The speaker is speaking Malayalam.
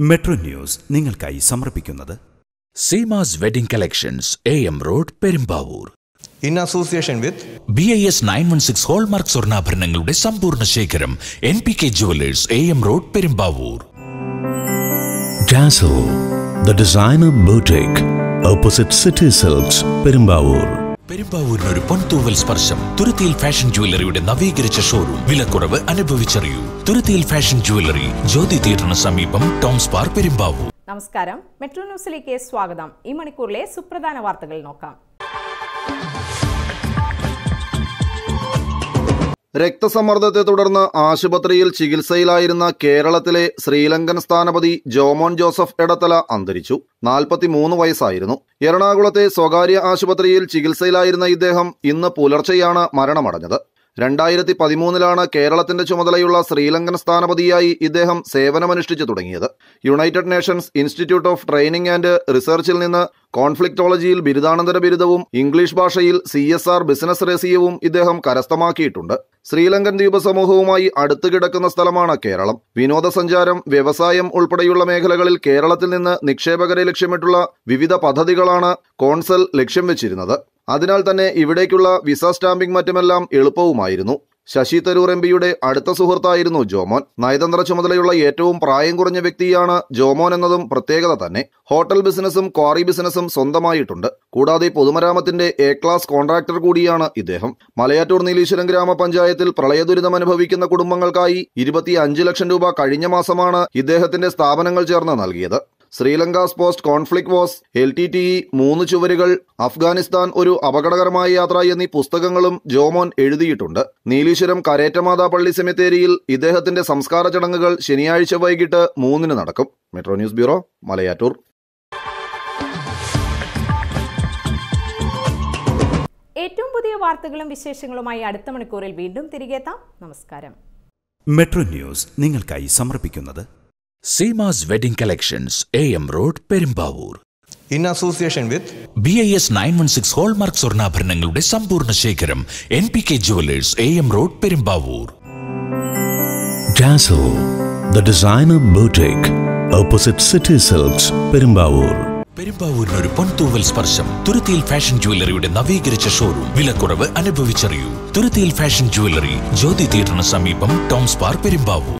മെട്രോ ന്യൂസ് നിങ്ങൾക്കായി സമർപ്പിക്കുന്നത് Seemas wedding collections A M road Perumbavoor in association with B I S nine one six hallmark സ്വർണാഭരണങ്ങളുടെ സമ്പൂർണ ശേഖരം N P K jewellers A M road Perumbavoor designer boutique opposite city silks Perumbavoor. പെരുമ്പാവൂരിന് ഒരു പൊൻതൂവൽ സ്പർശം. തുരുത്തിയിൽ ഫാഷൻ ജുവല്ലറിയുടെ നവീകരിച്ച ഷോറൂം വിലക്കുറവ് അനുഭവിച്ചറിയൂ. തുരുത്തിയിൽ ഫാഷൻ ജുവല്ലറി. ജ്യോതി തിയേറ്ററിന് സമീപം ടോംസ് പാർ പെരുമ്പാവൂർ. നമസ്കാരം. മെട്രോ ന്യൂസിലേക്ക് സ്വാഗതം. ഈ മണിക്കൂറിലെ സുപ്രധാന വാർത്തകൾ നോക്കാം. രക്തസമ്മർദ്ദത്തെ തുടർന്ന് ആശുപത്രിയിൽ ചികിത്സയിലായിരുന്ന കേരളത്തിലെ ശ്രീലങ്കൻ സ്ഥാനപതി ജോമോൻ ജോസഫ് എടത്തല അന്തരിച്ചു. നാൽപ്പത്തിമൂന്ന് വയസ്സായിരുന്നു. എറണാകുളത്തെ സ്വകാര്യ ആശുപത്രിയിൽ ചികിത്സയിലായിരുന്ന ഇദ്ദേഹം ഇന്ന് പുലർച്ചെയാണ് മരണമടഞ്ഞത്. രണ്ടായിരത്തി പതിമൂന്നിലാണ് കേരളത്തിന്റെ ചുമതലയുള്ള ശ്രീലങ്കൻ സ്ഥാനപതിയായി ഇദ്ദേഹം സേവനമനുഷ്ഠിച്ചു തുടങ്ങിയത്. United Nations Institute of Training and റിസർച്ചിൽ നിന്ന് കോൺഫ്ലിക്ടോളജിയിൽ ബിരുദാനന്തര ബിരുദവും ഇംഗ്ലീഷ് ഭാഷയിൽ സി എസ് ആർ ബിസിനസ് രഹസ്യവും ഇദ്ദേഹം കരസ്ഥമാക്കിയിട്ടുണ്ട്. ശ്രീലങ്കൻ ദ്വീപ സമൂഹവുമായി അടുത്തു കിടക്കുന്ന സ്ഥലമാണ് കേരളം. വിനോദസഞ്ചാരം വ്യവസായം ഉൾപ്പെടെയുള്ള മേഖലകളിൽ കേരളത്തിൽ നിന്ന് നിക്ഷേപകരെ ലക്ഷ്യമിട്ടുള്ള വിവിധ പദ്ധതികളാണ് കോൺസൽ ലക്ഷ്യം വെച്ചിരുന്നത്. അതിനാൽ തന്നെ ഇവിടേക്കുള്ള വിസ സ്റ്റാമ്പിംഗ് മറ്റുമെല്ലാം എളുപ്പവുമായിരുന്നു. ശശി തരൂർ എം പിയുടെ അടുത്ത സുഹൃത്തായിരുന്നു ജോമോൻ. നയതന്ത്ര ചുമതലയുള്ള ഏറ്റവും പ്രായം കുറഞ്ഞ വ്യക്തിയാണ് ജോമോൻ എന്നതും പ്രത്യേകത തന്നെ. ഹോട്ടൽ ബിസിനസ്സും ക്വാറി ബിസിനസ്സും സ്വന്തമായിട്ടുണ്ട്. കൂടാതെ പൊതുമരാമത്തിന്റെ എ ക്ലാസ് കോൺട്രാക്ടർ കൂടിയാണ് ഇദ്ദേഹം. മലയാറ്റൂർ നീലീശ്വരം ഗ്രാമപഞ്ചായത്തിൽ പ്രളയദുരിതം അനുഭവിക്കുന്ന കുടുംബങ്ങൾക്കായി ഇരുപത്തി ലക്ഷം രൂപ കഴിഞ്ഞ മാസമാണ് ഇദ്ദേഹത്തിന്റെ സ്ഥാപനങ്ങൾ ചേർന്ന് നൽകിയത്. Sri Lanka's post conflict was L T T E മൂന്ന് ചുവരുകൾ അഫ്ഗാനിസ്ഥാൻ ഒരു അപകടകരമായ യാത്ര എന്നീ പുസ്തകങ്ങളും ജോമോൻ എഴുതിയിട്ടുണ്ട്. നീലീശ്വരം കരേറ്റമാതാ പള്ളി സെമിത്തേരിയിൽ ഇദ്ദേഹത്തിന്റെ സംസ്കാര ചടങ്ങുകൾ ശനിയാഴ്ച വൈകിട്ട് മൂന്നിന് നടക്കും. Metro news bureau Malayattoor. ഏറ്റവും പുതിയ വാർത്തകളും വിശേഷങ്ങളുമായി അടുത്ത മണിക്കൂറിൽ വീണ്ടും തിരികെത്താം നമസ്കാരം. മെട്രോ ന്യൂസ് നിങ്ങൾക്കായി സമർപ്പിക്കുന്നത് Seemas wedding collections A M road Perumbavoor in association with B I S nine one six hallmark സ്വർണാഭരണങ്ങളുടെ സമ്പൂർണ ശേഖരം N P K jewellers A M road Perumbavoor Jaso the designer boutique, opposite city Silks, Perumbavoor പെരുമ്പാവൂരിനൊരു പൊൻതൂവൽ സ്പർശം തുരുത്തിയിൽ ഫാഷൻ ജുവല്ലറിയുടെ നവീകരിച്ച ഷോറൂം വിലക്കുറവ് അനുഭവിച്ചറിയൂ. തുരുത്തിയിൽ ഫാഷൻ ജുവല്ലറി ജ്യോതി തിയേറ്ററിന് സമീപം ടോംസ് പാർ പെരുമ്പാവൂർ